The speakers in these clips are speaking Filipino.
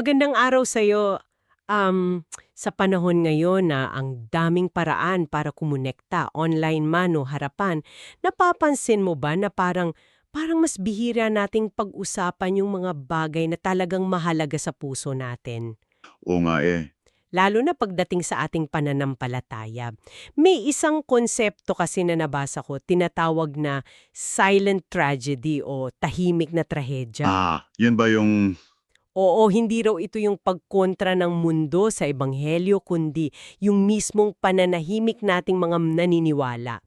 Magandang araw sa'yo. Um, sa panahon ngayon na ang daming paraan para kumonekta, online man o harapan, napapansin mo ba na parang parang mas bihira nating pag-usapan yung mga bagay na talagang mahalaga sa puso natin? Oo nga eh. Lalo na pagdating sa ating pananampalataya. May isang konsepto kasi na nabasa ko, tinatawag na silent tragedy o tahimik na trahedya. Ah, yun ba yung... Oo, hindi raw ito yung pagkontra ng mundo sa ebanghelyo, kundi yung mismong pananahimik nating mga naniniwala.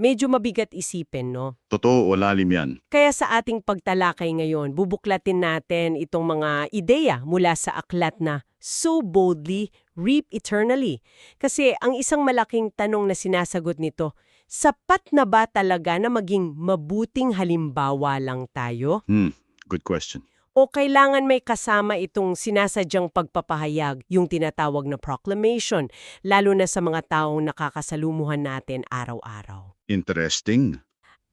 Medyo mabigat isipin, no? Totoo o lalim yan? Kaya sa ating pagtalakay ngayon, bubuklatin natin itong mga ideya mula sa aklat na So Boldly, Reap Eternally. Kasi ang isang malaking tanong na sinasagot nito, sapat na ba talaga na maging mabuting halimbawa lang tayo? Hmm, good question. O kailangan may kasama itong sinasadyang pagpapahayag, yung tinatawag na proclamation, lalo na sa mga taong nakakasalumuhan natin araw-araw. Interesting.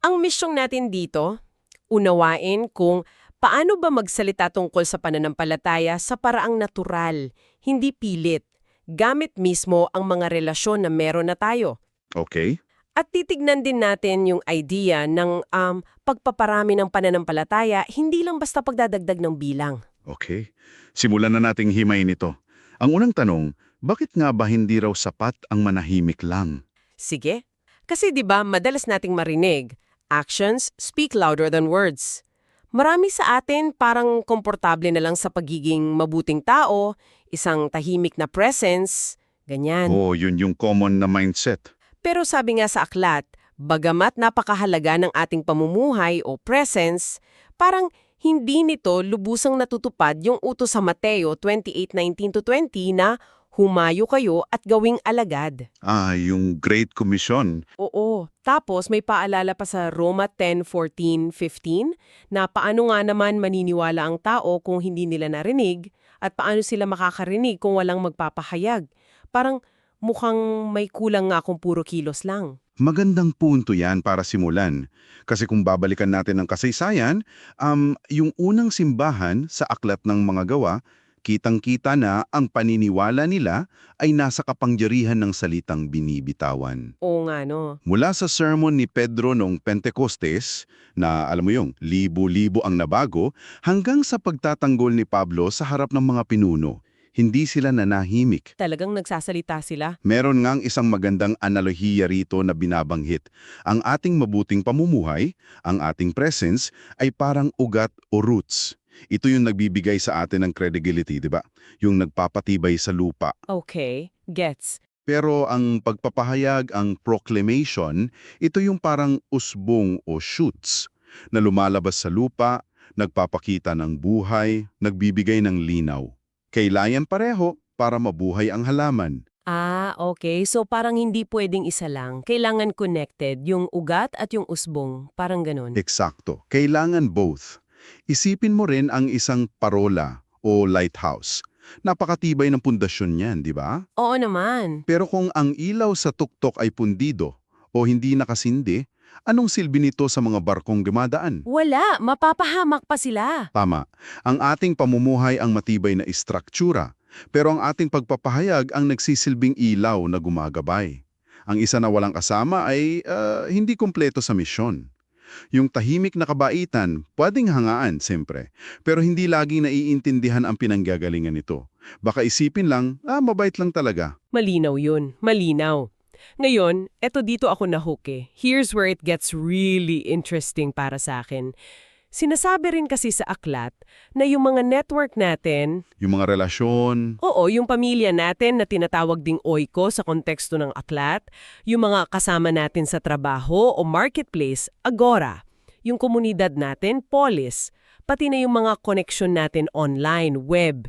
Ang misyong natin dito, unawain kung paano ba magsalita tungkol sa pananampalataya sa paraang natural, hindi pilit, gamit mismo ang mga relasyon na meron na tayo. Okay. At titignan din natin yung idea ng um, pagpaparami ng pananampalataya, hindi lang basta pagdadagdag ng bilang. Okay. Simulan na nating himayin ito. Ang unang tanong, bakit nga ba hindi raw sapat ang manahimik lang? Sige. Kasi 'di ba, madalas nating marinig, actions speak louder than words. Marami sa atin parang komportable na lang sa pagiging mabuting tao, isang tahimik na presence, ganyan. Oo, yun yung common na mindset. Pero sabi nga sa aklat, bagamat napakahalaga ng ating pamumuhay o presence, parang hindi nito lubusang natutupad yung utos sa Mateo 28:19-20 na humayo kayo at gawing alagad. Ah, yung Great Commission. Oo. Tapos may paalala pa sa Roma 10:14-15 na paano nga naman maniniwala ang tao kung hindi nila narinig at paano sila makakarinig kung walang magpapahayag. Parang mukhang may kulang nga kung puro kilos lang. Magandang punto yan para simulan. Kasi kung babalikan natin ang kasaysayan, um, yung unang simbahan sa aklat ng mga gawa, kitang-kita na ang paniniwala nila ay nasa kapangyarihan ng salitang binibitawan. Oo nga no. Mula sa sermon ni Pedro noong Pentecostes, na alam mo yung libo-libo ang nabago, hanggang sa pagtatanggol ni Pablo sa harap ng mga pinuno, hindi sila nanahimik. Talagang nagsasalita sila. Meron ngang isang magandang analohiya rito na binabanggit. Ang ating mabuting pamumuhay, ang ating presence, ay parang ugat o roots. Ito yung nagbibigay sa atin ng credibility, di ba? Yung nagpapatibay sa lupa. Okay, gets. Pero ang pagpapahayag, ang proclamation, ito yung parang usbong o shoots na lumalabas sa lupa, nagpapakita ng buhay, nagbibigay ng linaw. Kailangan pareho para mabuhay ang halaman. Ah, okay. So parang hindi pwedeng isa lang. Kailangan connected, yung ugat at yung usbong. Parang ganun. Eksakto. Kailangan both. Isipin mo rin ang isang parola o lighthouse. Napakatibay ng pundasyon niyan, di ba? Oo naman. Pero kung ang ilaw sa tuktok ay pundido o hindi nakasindi, anong silbi nito sa mga barkong dumadaan? Wala, mapapahamak pa sila. Tama. Ang ating pamumuhay ang matibay na istruktura, pero ang ating pagpapahayag ang nagsisilbing ilaw na gumagabay. Ang isa na walang kasama ay ah, hindi kumpleto sa misyon. Yung tahimik na kabaitan, pwedeng hangaan, siyempre, pero hindi lagi naiintindihan ang pinanggagalingan nito. Baka isipin lang, ah, mabait lang talaga. Malinaw yun. Malinaw. Ngayon, eto dito ako nahook eh. Here's where it gets really interesting para sa akin. Sinasabi rin kasi sa aklat na yung mga network natin, Yung mga relasyon, oo, yung pamilya natin na tinatawag ding oiko sa konteksto ng aklat, yung mga kasama natin sa trabaho o marketplace, agora, yung komunidad natin, polis, pati na yung mga connection natin online, web,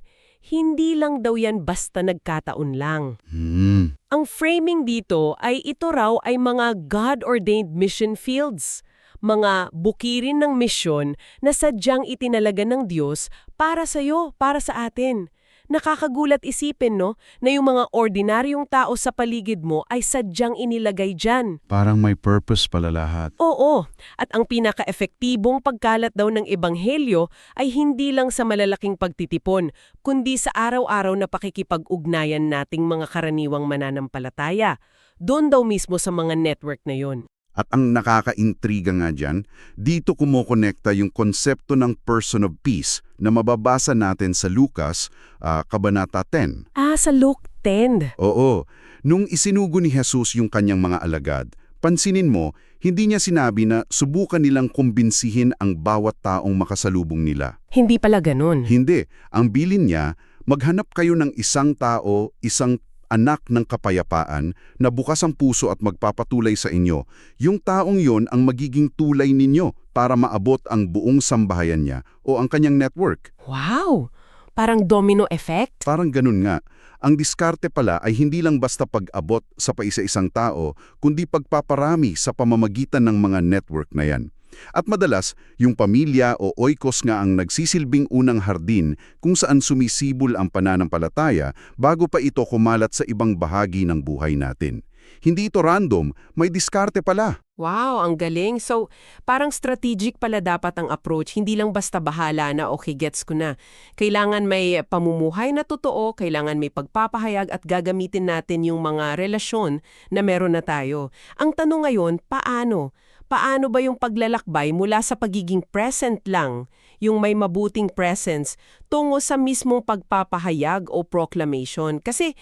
hindi lang daw yan basta nagkataon lang. hmm, Ang framing dito ay ito raw ay mga God-ordained mission fields, mga bukirin ng misyon na sadyang itinalaga ng Diyos para sa iyo, para sa atin. Nakakagulat isipin, no, na yung mga ordinaryong tao sa paligid mo ay sadyang inilagay dyan. Parang may purpose pala lahat. Oo, at ang pinaka-epektibong pagkalat daw ng ebanghelyo ay hindi lang sa malalaking pagtitipon, kundi sa araw-araw na pakikipag-ugnayan nating mga karaniwang mananampalataya. Doon daw mismo sa mga network na yon. At ang nakakaintriga nga dyan, dito kumokonekta yung konsepto ng person of peace na mababasa natin sa Lucas, ah, Kabanata 10. Ah, sa Luke 10. Oo, nung isinugo ni Jesus yung kanyang mga alagad, pansinin mo, hindi niya sinabi na subukan nilang kumbinsihin ang bawat taong makasalubong nila. Hindi pala ganun. Hindi, ang bilin niya, maghanap kayo ng isang tao, isang anak ng kapayapaan na bukas ang puso at magpapatulay sa inyo. Yung taong yon ang magiging tulay ninyo para maabot ang buong sambahayan niya o ang kanyang network. Wow! Parang domino effect? Parang ganun nga. Ang diskarte pala ay hindi lang basta pag-abot sa paisa-isang tao, kundi pagpaparami sa pamamagitan ng mga network na yan. At madalas, yung pamilya o oikos nga ang nagsisilbing unang hardin kung saan sumisibol ang pananampalataya bago pa ito kumalat sa ibang bahagi ng buhay natin. Hindi ito random, may diskarte pala. Wow, ang galing. So, parang strategic pala dapat ang approach. Hindi lang basta bahala na okay, gets ko na. Kailangan may pamumuhay na totoo, kailangan may pagpapahayag at gagamitin natin yung mga relasyon na meron na tayo. Ang tanong ngayon, paano? Paano ba yung paglalakbay mula sa pagiging present lang, yung may mabuting presence, tungo sa mismong pagpapahayag o proclamation? Kasi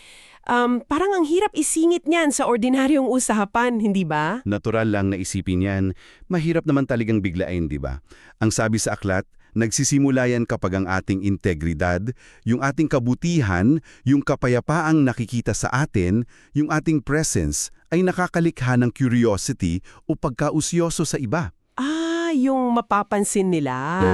um, parang ang hirap isingit niyan sa ordinaryong usapan, hindi ba? Natural lang na isipin yan, mahirap naman talagang biglain, di ba? Ang sabi sa aklat, nagsisimula yan kapag ang ating integridad, yung ating kabutihan, yung kapayapaang nakikita sa atin, yung ating presence, ay nakakalikha ng curiosity o pagkausyoso sa iba. Ah, yung mapapansin nila. O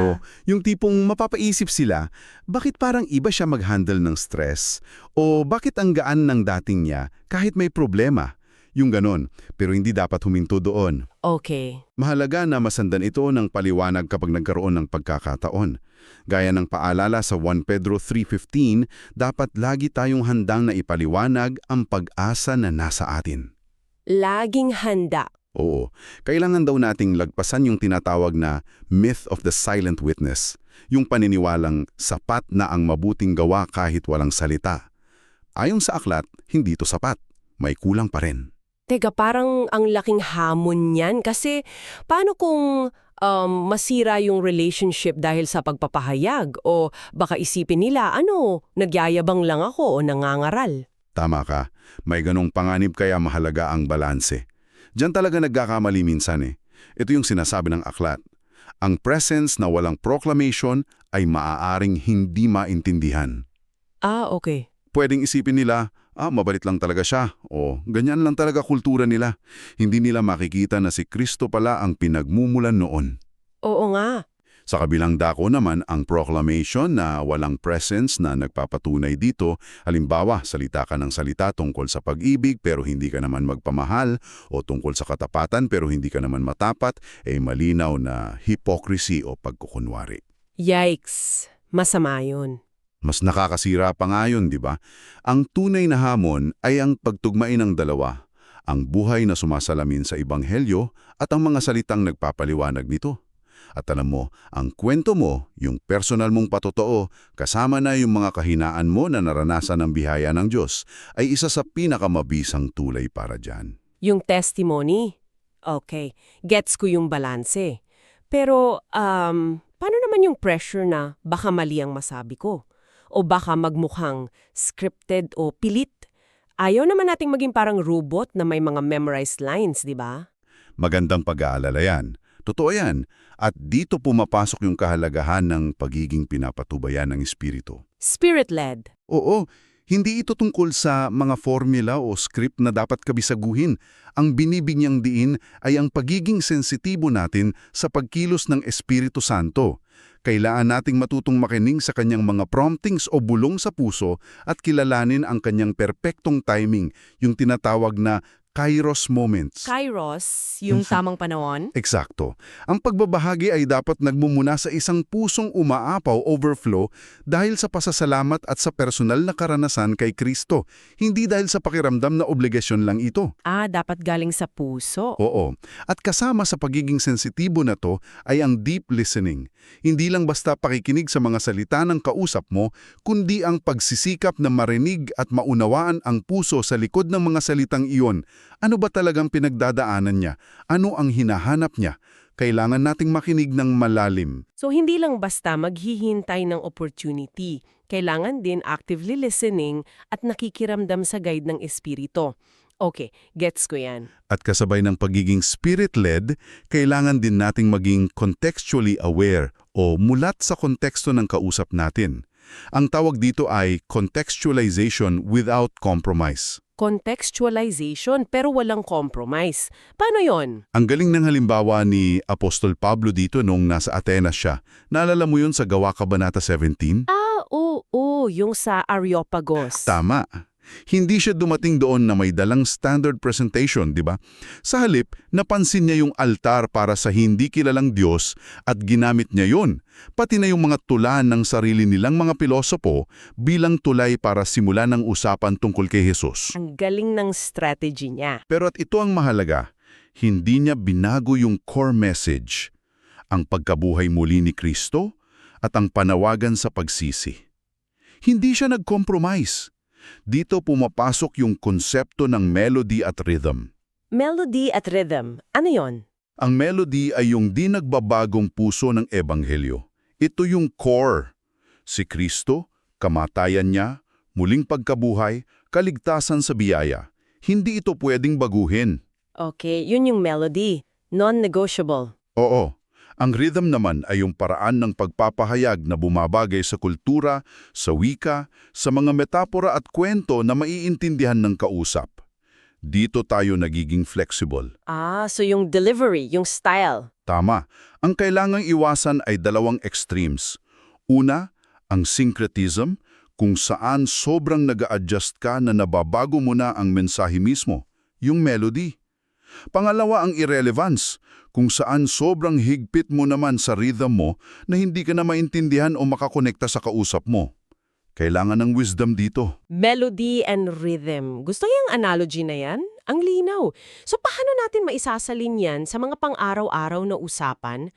yung tipong mapapaisip sila, bakit parang iba siya mag-handle ng stress? O bakit ang gaan ng dating niya kahit may problema? Yung ganon, pero hindi dapat huminto doon. Okay. Mahalaga na masandan ito ng paliwanag kapag nagkaroon ng pagkakataon. Gaya ng paalala sa 1 Pedro 3.15, dapat lagi tayong handang na ipaliwanag ang pag-asa na nasa atin. Laging handa. Oo, kailangan daw nating lagpasan yung tinatawag na myth of the silent witness, yung paniniwalang sapat na ang mabuting gawa kahit walang salita. Ayon sa aklat, hindi ito sapat. May kulang pa rin. Teka, parang ang laking hamon niyan kasi paano kung um, masira yung relationship dahil sa pagpapahayag o baka isipin nila, ano, nagyayabang lang ako o nangangaral. Tama ka. May ganong panganib kaya mahalaga ang balanse. Diyan talaga nagkakamali minsan eh. Ito yung sinasabi ng aklat. Ang presence na walang proclamation ay maaaring hindi maintindihan. Ah, okay. Pwedeng isipin nila, ah, mabalit lang talaga siya, o ganyan lang talaga kultura nila. Hindi nila makikita na si Kristo pala ang pinagmumulan noon. Oo nga. Sa kabilang dako naman ang proclamation na walang presence na nagpapatunay dito, halimbawa salita ka ng salita tungkol sa pag-ibig pero hindi ka naman magpamahal o tungkol sa katapatan pero hindi ka naman matapat, ay malinaw na hypocrisy o pagkukunwari. Yikes. Masama yun. Mas nakakasira pa nga yun, di ba? Ang tunay na hamon ay ang pagtugmain ng dalawa, ang buhay na sumasalamin sa Ibanghelyo at ang mga salitang nagpapaliwanag nito. At alam mo, ang kwento mo, yung personal mong patotoo, kasama na yung mga kahinaan mo na naranasan ng bihaya ng Diyos, ay isa sa pinakamabisang tulay para dyan. Yung testimony? Okay. Gets ko yung balanse. Pero, um, paano naman yung pressure na baka mali ang masabi ko? O baka magmukhang scripted o pilit? Ayaw naman nating maging parang robot na may mga memorized lines, di ba? Magandang pag-aalala yan. Totoo yan. At dito pumapasok yung kahalagahan ng pagiging pinapatubayan ng Espiritu. Spirit-led. Oo, hindi ito tungkol sa mga formula o script na dapat kabisaguhin. Ang binibigyang diin ay ang pagiging sensitibo natin sa pagkilos ng Espiritu Santo. Kailangan nating matutong makinig sa kanyang mga promptings o bulong sa puso at kilalanin ang kanyang perpektong timing, yung tinatawag na kairos moments. Kairos, yung tamang panahon. Eksakto. Ang pagbabahagi ay dapat nagmumuna sa isang pusong umaapaw overflow dahil sa pasasalamat at sa personal na karanasan kay Kristo, hindi dahil sa pakiramdam na obligasyon lang ito. Ah, dapat galing sa puso. Oo. At kasama sa pagiging sensitibo na to ay ang deep listening. Hindi lang basta pakikinig sa mga salita ng kausap mo, kundi ang pagsisikap na marinig at maunawaan ang puso sa likod ng mga salitang iyon. Ano ba talagang pinagdadaanan niya? Ano ang hinahanap niya? Kailangan nating makinig ng malalim. So hindi lang basta maghihintay ng opportunity, kailangan din actively listening at nakikiramdam sa guide ng espiritu. Okay, gets ko yan. At kasabay ng pagiging spirit-led, kailangan din nating maging contextually aware o mulat sa konteksto ng kausap natin. Ang tawag dito ay contextualization without compromise. Contextualization pero walang compromise. Paano yon? Ang galing ng halimbawa ni Apostol Pablo dito nung nasa Atenas siya. Naalala mo yun sa Gawa Kabanata 17? Ah, oo, yung sa Areopagos. Tama. Hindi siya dumating doon na may dalang standard presentation, di ba? Sa halip, napansin niya yung altar para sa hindi kilalang Diyos at ginamit niya yon, pati na yung mga tulan ng sarili nilang mga pilosopo bilang tulay para simulan ng usapan tungkol kay Jesus. Ang galing ng strategy niya. Pero at ito ang mahalaga, hindi niya binago yung core message, ang pagkabuhay muli ni Kristo at ang panawagan sa pagsisi. Hindi siya nag-compromise. Dito pumapasok yung konsepto ng melody at rhythm. Melody at rhythm. Ano yon? Ang melody ay yung di nagbabagong puso ng ebanghelyo. Ito yung core. Si Kristo, kamatayan niya, muling pagkabuhay, kaligtasan sa biyaya. Hindi ito pwedeng baguhin. Okay, yun yung melody. Non-negotiable. Oo. Ang rhythm naman ay yung paraan ng pagpapahayag na bumabagay sa kultura, sa wika, sa mga metapora at kwento na maiintindihan ng kausap. Dito tayo nagiging flexible. Ah, so yung delivery, yung style. Tama. Ang kailangang iwasan ay dalawang extremes. Una, ang syncretism, kung saan sobrang nag adjust ka na nababago mo na ang mensahe mismo, yung melody. Pangalawa ang irrelevance, kung saan sobrang higpit mo naman sa rhythm mo na hindi ka na maintindihan o makakonekta sa kausap mo. Kailangan ng wisdom dito. Melody and rhythm. Gusto yung analogy na yan? Ang linaw. So paano natin maisasalin yan sa mga pang-araw-araw na usapan?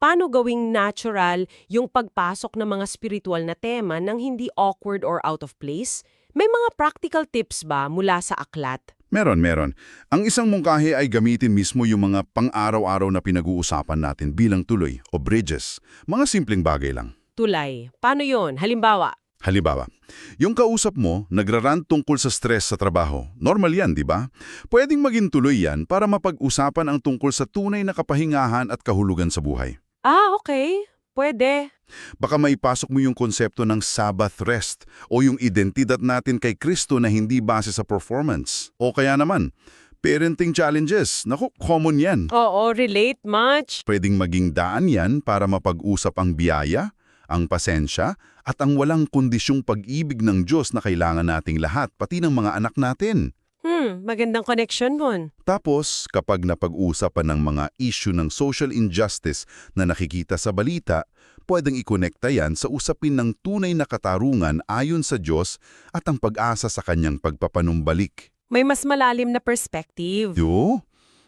Paano gawing natural yung pagpasok ng mga spiritual na tema nang hindi awkward or out of place? May mga practical tips ba mula sa aklat? Meron, meron. Ang isang mungkahi ay gamitin mismo yung mga pang-araw-araw na pinag-uusapan natin bilang tuloy o bridges. Mga simpleng bagay lang. Tulay. Paano yon? Halimbawa, Halimbawa, yung kausap mo nagrarant tungkol sa stress sa trabaho. Normal yan, di ba? Pwedeng maging tuloy yan para mapag-usapan ang tungkol sa tunay na kapahingahan at kahulugan sa buhay. ah, okay. Pwede. Baka maipasok mo yung konsepto ng Sabbath rest o yung identidad natin kay Kristo na hindi base sa performance. O kaya naman, parenting challenges. Naku, common yan. Oo, relate much. Pwedeng maging daan yan para mapag-usap ang biyaya, ang pasensya, at ang walang kondisyong pag-ibig ng Diyos na kailangan nating lahat, pati ng mga anak natin. Hmm, magandang connection mon. Tapos, kapag napag-usapan ng mga issue ng social injustice na nakikita sa balita, pwedeng ikonekta yan sa usapin ng tunay na katarungan ayon sa Diyos at ang pag-asa sa kanyang pagpapanumbalik. May mas malalim na perspective. Yo,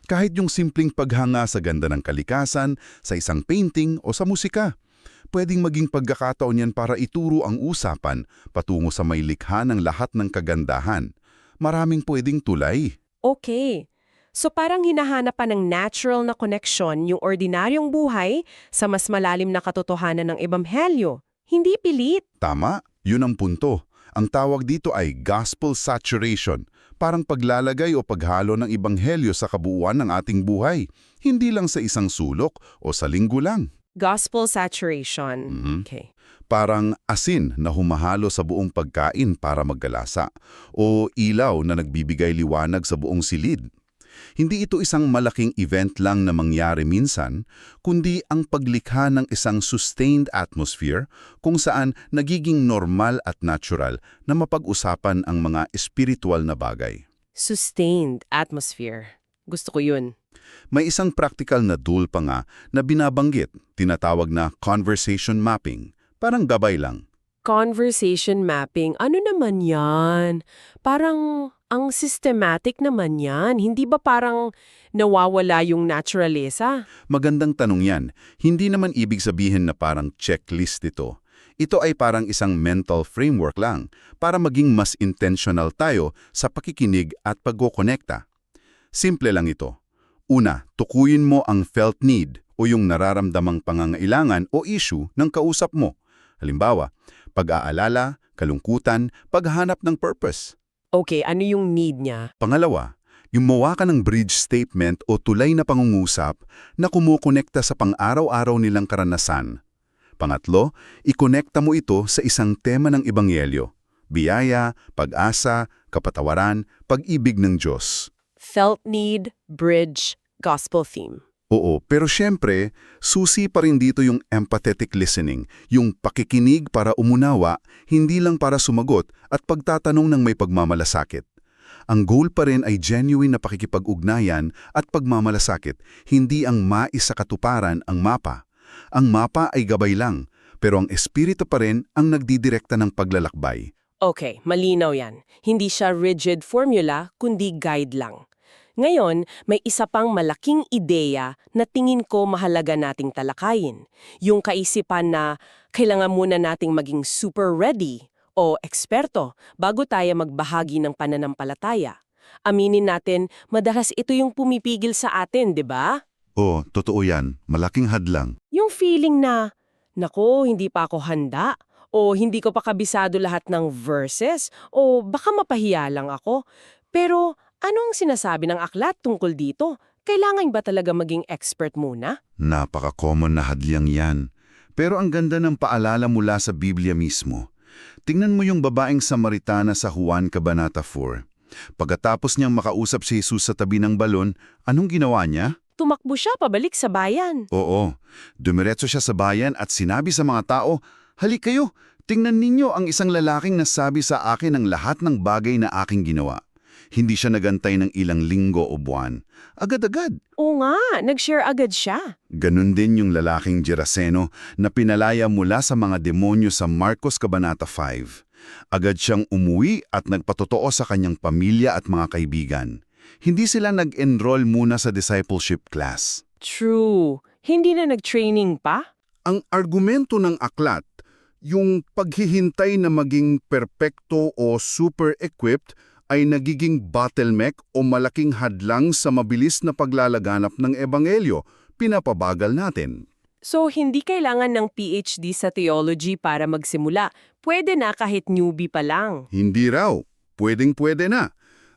kahit yung simpleng paghanga sa ganda ng kalikasan, sa isang painting o sa musika, pwedeng maging pagkakataon yan para ituro ang usapan patungo sa may likha ng lahat ng kagandahan. Maraming pwedeng tulay. Okay. So parang hinahanap pa ng natural na connection yung ordinaryong buhay sa mas malalim na katotohanan ng Ebanghelyo. Hindi pilit. Tama, yun ang punto. Ang tawag dito ay gospel saturation, parang paglalagay o paghalo ng ibanghelyo sa kabuuan ng ating buhay, hindi lang sa isang sulok o sa linggo lang. Gospel saturation. Mhm. Okay. Parang asin na humahalo sa buong pagkain para magkalasa, o ilaw na nagbibigay liwanag sa buong silid. Hindi ito isang malaking event lang na mangyari minsan, kundi ang paglikha ng isang sustained atmosphere kung saan nagiging normal at natural na mapag-usapan ang mga espiritual na bagay. Sustained atmosphere. Gusto ko yun. May isang practical na tool pa nga na binabanggit, tinatawag na conversation mapping. Parang gabay lang. Conversation mapping. Ano naman yan? Parang ang systematic naman yan. Hindi ba parang nawawala yung naturalesa? Magandang tanong yan. Hindi naman ibig sabihin na parang checklist ito. Ito ay parang isang mental framework lang para maging mas intentional tayo sa pakikinig at pagkokonekta. Simple lang ito. Una, tukuyin mo ang felt need o yung nararamdamang pangangailangan o issue ng kausap mo. Halimbawa, pag-aalala, kalungkutan, paghanap ng purpose. Okay, ano yung need niya? Pangalawa, yung mawa ka ng bridge statement o tulay na pangungusap na kumukonekta sa pang-araw-araw nilang karanasan. Pangatlo, ikonekta mo ito sa isang tema ng Ebanghelyo. Biyaya, pag-asa, kapatawaran, pag-ibig ng Diyos. Felt need, bridge, gospel theme. Oo, pero syempre, susi pa rin dito yung empathetic listening, yung pakikinig para umunawa, hindi lang para sumagot at pagtatanong ng may pagmamalasakit. Ang goal pa rin ay genuine na pakikipag-ugnayan at pagmamalasakit, hindi ang maisakatuparan ang mapa. Ang mapa ay gabay lang, pero ang espiritu pa rin ang nagdidirekta ng paglalakbay. Okay, malinaw yan. Hindi siya rigid formula, kundi guide lang. Ngayon, may isa pang malaking ideya na tingin ko mahalaga nating talakayin. Yung kaisipan na kailangan muna nating maging super ready o eksperto bago tayo magbahagi ng pananampalataya. Aminin natin, madalas ito yung pumipigil sa atin, di ba? Oo, totoo yan. Malaking hadlang. Yung feeling na, nako, hindi pa ako handa, o hindi ko pa kabisado lahat ng verses, o baka mapahiya lang ako. Pero ano ang sinasabi ng aklat tungkol dito? Kailangan ba talaga maging expert muna? Napaka-common na hadlyang yan. Pero ang ganda ng paalala mula sa Biblia mismo. Tingnan mo yung babaeng Samaritana sa Juan Kabanata 4. Pagkatapos niyang makausap si Jesus sa tabi ng balon, anong ginawa niya? Tumakbo siya pabalik sa bayan. Oo, dumiretso siya sa bayan at sinabi sa mga tao, Halik kayo, tingnan ninyo ang isang lalaking nasabi sa akin ang lahat ng bagay na aking ginawa. Hindi siya nagantay ng ilang linggo o buwan. Agad-agad. Oo nga, nag-share agad siya. Ganon din yung lalaking Geraseno na pinalaya mula sa mga demonyo sa Marcos Kabanata 5. Agad siyang umuwi at nagpatotoo sa kanyang pamilya at mga kaibigan. Hindi sila nag-enroll muna sa discipleship class. True. Hindi na nag-training pa? Ang argumento ng aklat, yung paghihintay na maging perpekto o super-equipped ay nagiging bottleneck o malaking hadlang sa mabilis na paglalaganap ng ebanghelyo, pinapabagal natin. So, hindi kailangan ng PhD sa theology para magsimula. Pwede na kahit newbie pa lang. Hindi raw, pwedeng-pwede na.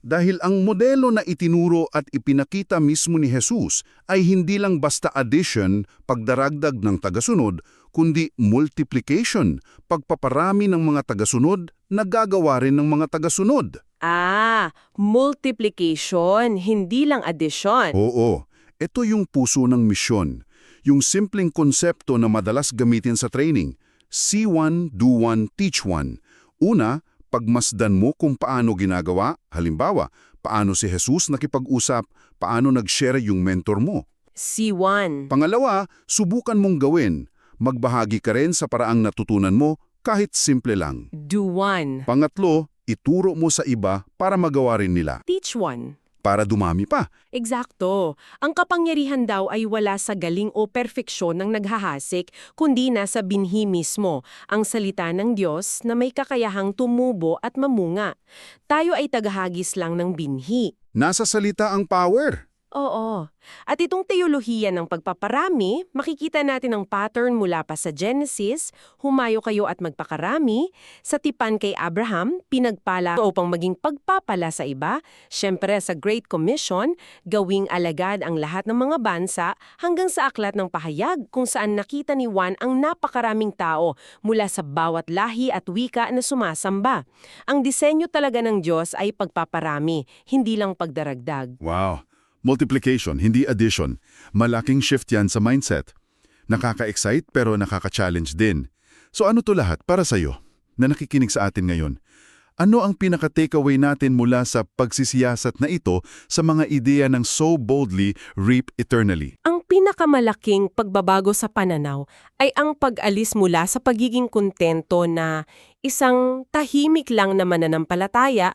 Dahil ang modelo na itinuro at ipinakita mismo ni Jesus ay hindi lang basta addition, pagdaragdag ng tagasunod, kundi multiplication, pagpaparami ng mga tagasunod na gagawa rin ng mga tagasunod. Ah, multiplication, hindi lang addition. Oo, ito yung puso ng misyon. Yung simpleng konsepto na madalas gamitin sa training. See one, do one, teach one. Una, pagmasdan mo kung paano ginagawa. Halimbawa, paano si Jesus nakipag-usap, paano nag-share yung mentor mo. C1. Pangalawa, subukan mong gawin. Magbahagi ka rin sa paraang natutunan mo kahit simple lang. Do one. Pangatlo, ituro mo sa iba para magawa rin nila, Teach one. para dumami pa. Eksakto. Ang kapangyarihan daw ay wala sa galing o perfeksyon ng naghahasik, kundi nasa binhi mismo, ang salita ng Diyos na may kakayahang tumubo at mamunga. Tayo ay tagahagis lang ng binhi. Nasa salita ang power. Oo. At itong teolohiya ng pagpaparami, makikita natin ang pattern mula pa sa Genesis, humayo kayo at magpakarami, sa tipan kay Abraham, pinagpala upang maging pagpapala sa iba, syempre sa Great Commission, gawing alagad ang lahat ng mga bansa, hanggang sa aklat ng pahayag kung saan nakita ni Juan ang napakaraming tao mula sa bawat lahi at wika na sumasamba. Ang disenyo talaga ng Diyos ay pagpaparami, hindi lang pagdaragdag. Wow. Multiplication, hindi addition. Malaking shift yan sa mindset. Nakaka-excite pero nakaka-challenge din. So ano to lahat para sa'yo na nakikinig sa atin ngayon? Ano ang pinaka-takeaway natin mula sa pagsisiyasat na ito sa mga ideya ng so boldly reap eternally? Ang pinakamalaking pagbabago sa pananaw ay ang pag-alis mula sa pagiging kontento na isang tahimik lang na mananampalataya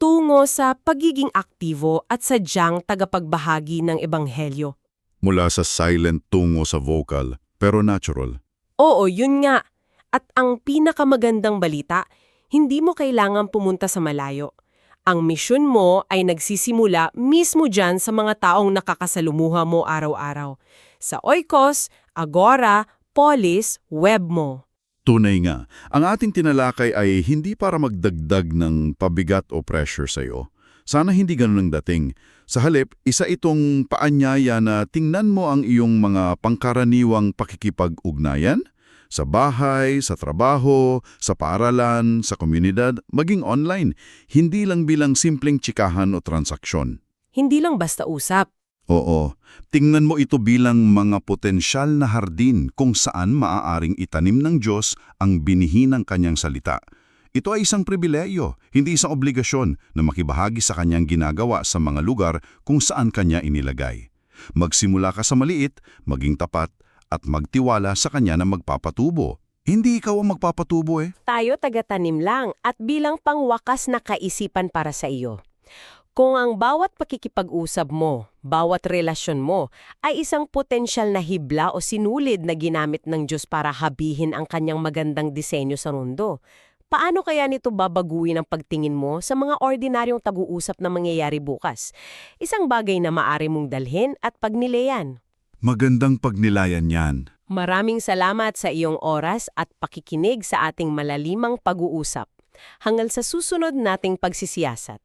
tungo sa pagiging aktibo at sadyang tagapagbahagi ng ebanghelyo. Mula sa silent tungo sa vocal, pero natural. Oo, yun nga. At ang pinakamagandang balita, hindi mo kailangan pumunta sa malayo. Ang misyon mo ay nagsisimula mismo dyan sa mga taong nakakasalumuha mo araw-araw. Sa Oikos, Agora, Polis, web mo. Tunay nga, ang ating tinalakay ay hindi para magdagdag ng pabigat o pressure sa iyo. Sana hindi ganun ang dating. Sa halip, isa itong paanyaya na tingnan mo ang iyong mga pangkaraniwang pakikipag-ugnayan sa bahay, sa trabaho, sa paaralan, sa komunidad, maging online, hindi lang bilang simpleng tsikahan o transaksyon. Hindi lang basta usap. Oo, tingnan mo ito bilang mga potensyal na hardin kung saan maaaring itanim ng Diyos ang binihi ng kanyang salita. Ito ay isang pribileyo, hindi isang obligasyon na makibahagi sa kanyang ginagawa sa mga lugar kung saan kanya inilagay. Magsimula ka sa maliit, maging tapat, at magtiwala sa kanya na magpapatubo. Hindi ikaw ang magpapatubo eh. Tayo tagatanim lang at bilang pangwakas na kaisipan para sa iyo. Kung ang bawat pakikipag-usap mo, bawat relasyon mo, ay isang potensyal na hibla o sinulid na ginamit ng Diyos para habihin ang kanyang magandang disenyo sa mundo, paano kaya nito babaguhin ang pagtingin mo sa mga ordinaryong tag-uusap na mangyayari bukas? Isang bagay na maari mong dalhin at pagnilayan. Magandang pagnilayan yan. Maraming salamat sa iyong oras at pakikinig sa ating malalimang pag-uusap. Hanggang sa susunod nating pagsisiyasat.